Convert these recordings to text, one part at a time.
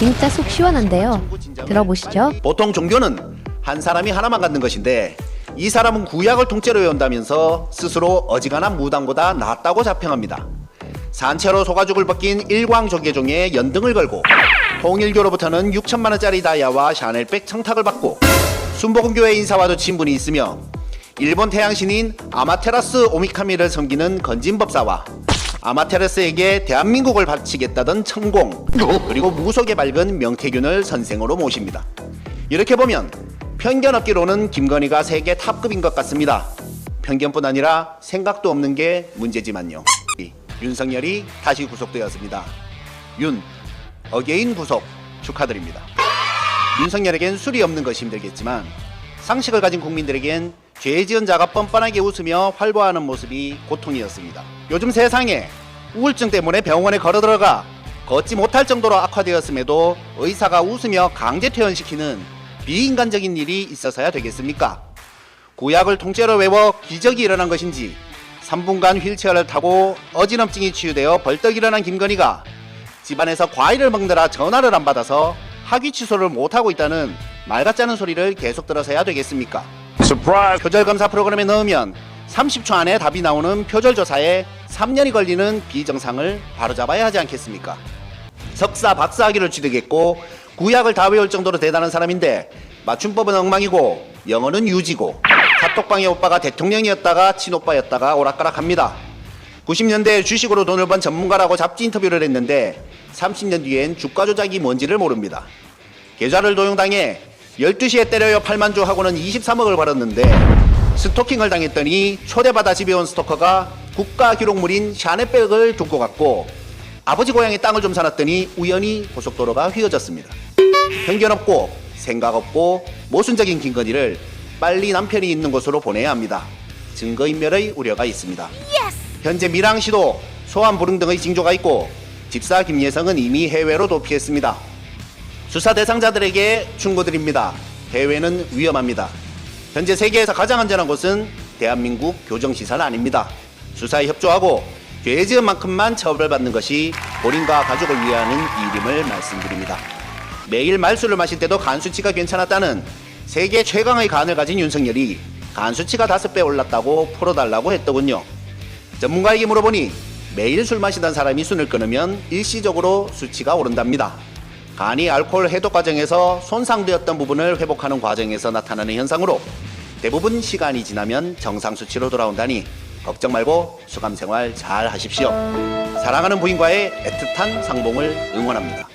진짜 속 시원한데요. 들어보시죠. 보통 종교는 한 사람이 하나만 갖는 것인데 이 사람은 구약을 통째로 외운다면서 스스로 어지간한 무당보다 낫다고 자평합니다. 산채로 소가죽을 벗긴 일광조계종에 연등을 걸고 통일교로부터는 6천만 원짜리 다이아와 샤넬백 청탁을 받고 순복음교회 인사와도 친분이 있으며 일본 태양신인 아마테라스 오미카미를 섬기는 건진법사와 아마테라스에게 대한민국을 바치겠다던 천공 그리고 무속에 밝은 명태균을 선생으로 모십니다. 이렇게 보면 편견 없기로는 김건희가 세계 탑급인 것 같습니다. 편견뿐 아니라 생각도 없는 게 문제지만요. 윤석열이 다시 구속되었습니다. 윤 어게인 구속 축하드립니다. 윤석열에겐 술이 없는 것이 힘들겠지만 상식을 가진 국민들에겐 죄 지은 자가 뻔뻔하게 웃으며 활보하는 모습이 고통이었습니다. 요즘 세상에 우울증 때문에 병원에 걸어 들어가 걷지 못할 정도로 악화되었음에도 의사가 웃으며 강제 퇴원시키는 비인간적인 일이 있어서야 되겠습니까? 구약을 통째로 외워 기적이 일어난 것인지 3분간 휠체어를 타고 어지럼증이 치유되어 벌떡 일어난 김건희가 집안에서 과일을 먹느라 전화를 안 받아서 학위 취소를 못하고 있다는 말 같지 않은 소리를 계속 들어서야 되겠습니까? 표절 검사 프로그램에 넣으면 30초 안에 답이 나오는 표절 조사에 3년이 걸리는 비정상을 바로잡아야 하지 않겠습니까? 석사 박사 학위를 취득했고 구약을 다 외울 정도로 대단한 사람인데 맞춤법은 엉망이고 영어는 유지고 카톡방의 오빠가 대통령이었다가 친오빠였다가 오락가락합니다. 90년대 주식으로 돈을 번 전문가라고 잡지 인터뷰를 했는데 30년 뒤엔 주가 조작이 뭔지를 모릅니다. 계좌를 도용당해 12시에 때려요 8만 주 하고는 23억을 벌었는데 스토킹을 당했더니 초대받아 집에 온 스토커가 국가 기록물인 샤넬백을 두고 갔고 아버지 고향에 땅을 좀 사놨더니 우연히 고속도로가 휘어졌습니다. 편견 없고 생각 없고 모순적인 김건희를 빨리 남편이 있는 곳으로 보내야 합니다. 증거인멸의 우려가 있습니다. 현재 밀항시도 소환 불응 등의 징조가 있고 집사 김예성은 이미 해외로 도피했습니다. 수사 대상자들에게 충고드립니다. 해외는 위험합니다. 현재 세계에서 가장 안전한 곳은 대한민국 교정시설 아닙니다. 수사에 협조하고 죄 지은 만큼만 처벌받는 것이 본인과 가족을 위하는 일임을 말씀드립니다. 매일 말술을 마실 때도 간 수치가 괜찮았다는 세계 최강의 간을 가진 윤석열이 간 수치가 다섯 배 올랐다고 풀어달라고 했더군요. 전문가에게 물어보니 매일 술 마시던 사람이 술을 끊으면 일시적으로 수치가 오른답니다. 간이 알코올 해독 과정에서 손상되었던 부분을 회복하는 과정에서 나타나는 현상으로 대부분 시간이 지나면 정상 수치로 돌아온다니 걱정 말고 수감 생활 잘 하십시오. 사랑하는 부인과의 애틋한 상봉을 응원합니다.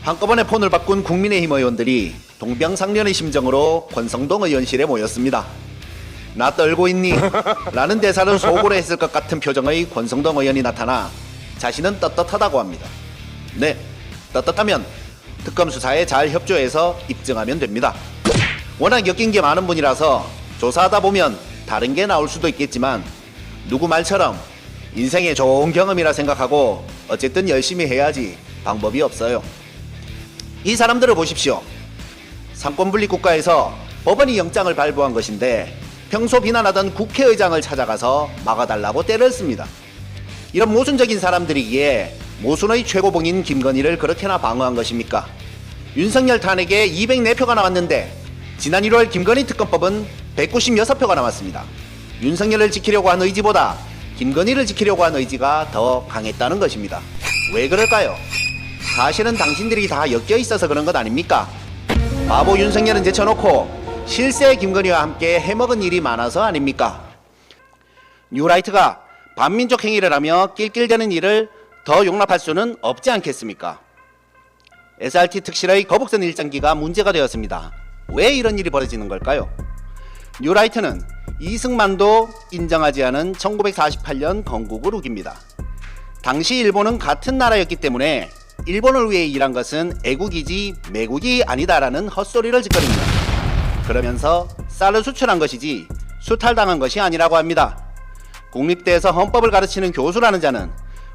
한꺼번에 폰을 바꾼 국민의힘 의원들이 동병상련의 심정으로 권성동 의원실에 모였습니다. 나 떨고 있니? 라는 대사를 속으로 했을 것 같은 표정의 권성동 의원이 나타나 자신은 떳떳하다고 합니다. 네, 떳떳하면 특검 수사에 잘 협조해서 입증하면 됩니다. 워낙 엮인 게 많은 분이라서 조사하다 보면 다른 게 나올 수도 있겠지만 누구 말처럼 인생의 좋은 경험이라 생각하고 어쨌든 열심히 해야지 방법이 없어요. 이 사람들을 보십시오. 상권분리 국가에서 법원이 영장을 발부한 것인데 평소 비난하던 국회의장을 찾아가서 막아달라고 때를 씁니다. 이런 모순적인 사람들이기에 모순의 최고봉인 김건희를 그렇게나 방어한 것입니까? 윤석열 탄핵에 204표가 나왔는데 지난 1월 김건희 특검법은 196표가 나왔습니다. 윤석열을 지키려고 한 의지보다 김건희를 지키려고 한 의지가 더 강했다는 것입니다. 왜 그럴까요? 사실은 당신들이 다 엮여 있어서 그런 것 아닙니까? 바보 윤석열은 제쳐놓고 실세 김건희와 함께 해먹은 일이 많아서 아닙니까? 뉴라이트가 반민족 행위를 하며 낄낄대는 일을 더 용납할 수는 없지 않겠습니까? SRT 특실의 거북선 일장기가 문제가 되었습니다. 왜 이런 일이 벌어지는 걸까요? 뉴라이트는 이승만도 인정하지 않은 1948년 건국을 우깁니다. 당시 일본은 같은 나라였기 때문에 일본을 위해 일한 것은 애국이지 매국이 아니다라는 헛소리를 짓거립니다. 그러면서 쌀을 수출한 것이지 수탈당한 것이 아니라고 합니다. 국립대에서 헌법을 가르치는 교수라는 자는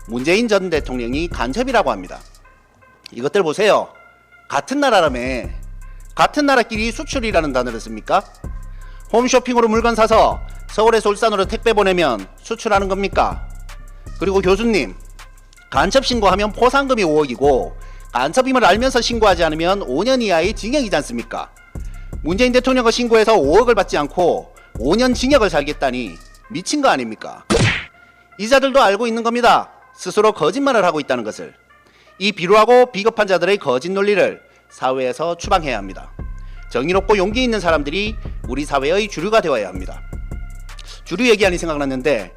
문재인 전 대통령이 간첩이라고 합니다. 이것들 보세요. 같은 나라라며 같은 나라끼리 수출이라는 단어를 씁니까? 홈쇼핑으로 물건 사서 서울에서 울산으로 택배 보내면 수출하는 겁니까? 그리고 교수님 간첩 신고하면 포상금이 5억이고 간첩임을 알면서 신고하지 않으면 5년 이하의 징역이지 않습니까? 문재인 대통령과 신고해서 5억을 받지 않고 5년 징역을 살겠다니 미친 거 아닙니까? 이자들도 알고 있는 겁니다. 스스로 거짓말을 하고 있다는 것을. 이 비루하고 비겁한 자들의 거짓 논리를 사회에서 추방해야 합니다. 정의롭고 용기 있는 사람들이 우리 사회의 주류가 되어야 합니다. 주류 얘기하니 생각났는데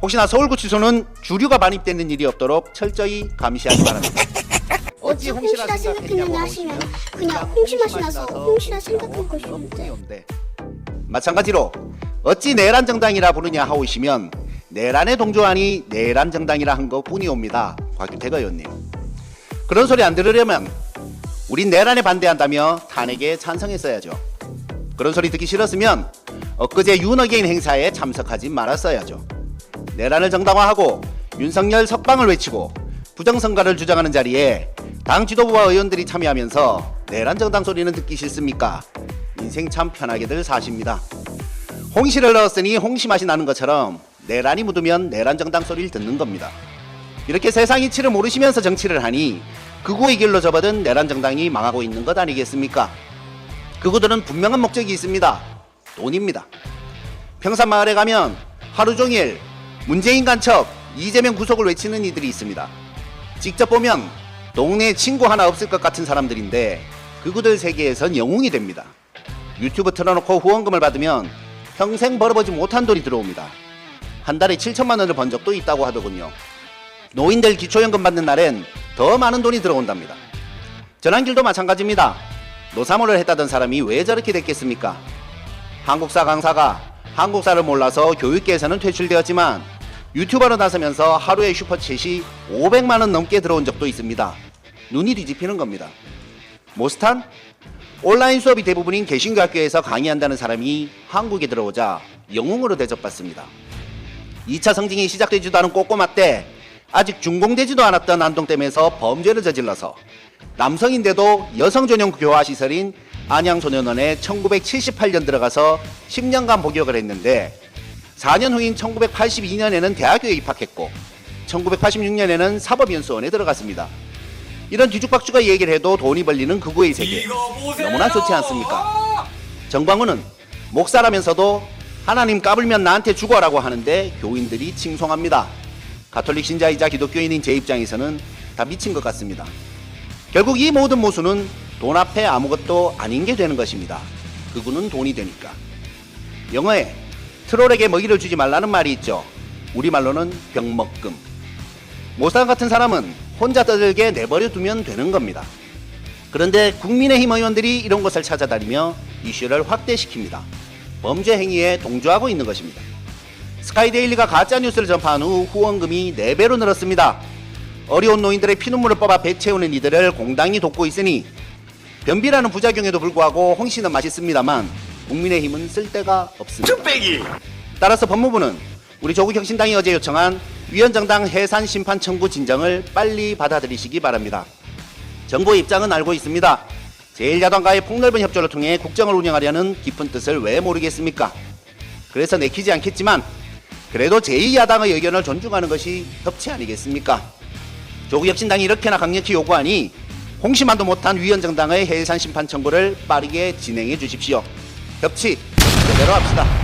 혹시나 서울구치소는 주류가 반입되는 일이 없도록 철저히 감시하기 바랍니다. 어찌 홍시라 생각했냐고 하시면 그냥 홍시 맛이 나서 홍시라 생각한 것이었는데. 마찬가지로 어찌 내란 정당이라 부르냐 하오시면 내란에 동조하니 내란 정당이라 한 것뿐이옵니다. 곽규택 의원님. 그런 소리 안 들으려면 우린 내란에 반대한다며 탄핵에 찬성했어야죠. 그런 소리 듣기 싫었으면 엊그제 윤어게인 행사에 참석하지 말았어야죠. 내란을 정당화하고 윤석열 석방을 외치고 부정선거를 주장하는 자리에 당 지도부와 의원들이 참여하면서 내란 정당 소리는 듣기 싫습니까? 인생 참 편하게들 사십니다. 홍시를 넣었으니 홍시 맛이 나는 것처럼 내란이 묻으면 내란 정당 소리를 듣는 겁니다. 이렇게 세상 이치를 모르시면서 정치를 하니 극우의 길로 접어든 내란 정당이 망하고 있는 것 아니겠습니까? 극우들은 분명한 목적이 있습니다. 돈입니다. 평산 마을에 가면 하루 종일 문재인 간첩, 이재명 구속을 외치는 이들이 있습니다. 직접 보면 동네에 친구 하나 없을 것 같은 사람들인데 그구들 세계에선 영웅이 됩니다. 유튜브 틀어놓고 후원금을 받으면 평생 벌어보지 못한 돈이 들어옵니다. 한 달에 7천만 원을 번 적도 있다고 하더군요. 노인들 기초연금 받는 날엔 더 많은 돈이 들어온답니다. 전환길도 마찬가지입니다. 노사모를 했다던 사람이 왜 저렇게 됐겠습니까? 한국사 강사가 한국사를 몰라서 교육계에서는 퇴출되었지만 유튜버로 나서면서 하루에 슈퍼챗이 500만 원 넘게 들어온 적도 있습니다. 눈이 뒤집히는 겁니다. 모스탄? 온라인 수업이 대부분인 개신교 학교에서 강의한다는 사람이 한국에 들어오자 영웅으로 대접받습니다. 2차 성징이 시작되지도 않은 꼬꼬마 때 아직 준공되지도 않았던 안동댐에서 범죄를 저질러서 남성인데도 여성 전용 교화 시설인 안양소년원에 1978년 들어가서 10년간 복역을 했는데 4년 후인 1982년에는 대학교에 입학했고 1986년에는 사법연수원에 들어갔습니다. 이런 뒤죽박죽의 얘기를 해도 돈이 벌리는 극우의 세계 너무나 좋지 않습니까? 정광훈은 목사라면서도 하나님 까불면 나한테 죽어라고 하는데 교인들이 칭송합니다. 가톨릭 신자이자 기독교인인 제 입장에서는 다 미친 것 같습니다. 결국 이 모든 모순은 돈 앞에 아무것도 아닌 게 되는 것입니다. 그구는 돈이 되니까. 영어에 트롤에게 먹이를 주지 말라는 말이 있죠. 우리말로는 병먹금. 모상 같은 사람은 혼자 떠들게 내버려 두면 되는 겁니다. 그런데 국민의힘 의원들이 이런 것을 찾아다니며 이슈를 확대시킵니다. 범죄 행위에 동조하고 있는 것입니다. 스카이데일리가 가짜 뉴스를 전파한 후 후원금이 4배로 늘었습니다. 어려운 노인들의 피눈물을 뽑아 배 채우는 이들을 공당이 돕고 있으니 변비라는 부작용에도 불구하고 홍시는 맛있습니다만 국민의힘은 쓸데가 없습니다. 따라서 법무부는 우리 조국 혁신당이 어제 요청한 위원정당 해산 심판 청구 진정을 빨리 받아들이시기 바랍니다. 정부의 입장은 알고 있습니다. 제1야당과의 폭넓은 협조를 통해 국정을 운영하려는 깊은 뜻을 왜 모르겠습니까? 그래서 내키지 않겠지만 그래도 제2야당의 의견을 존중하는 것이 협치 아니겠습니까? 조국혁신당이 이렇게나 강력히 요구하니 홍심만도 못한 위원정당의 해산 심판 청구를 빠르게 진행해 주십시오. 협치 제대로 합시다.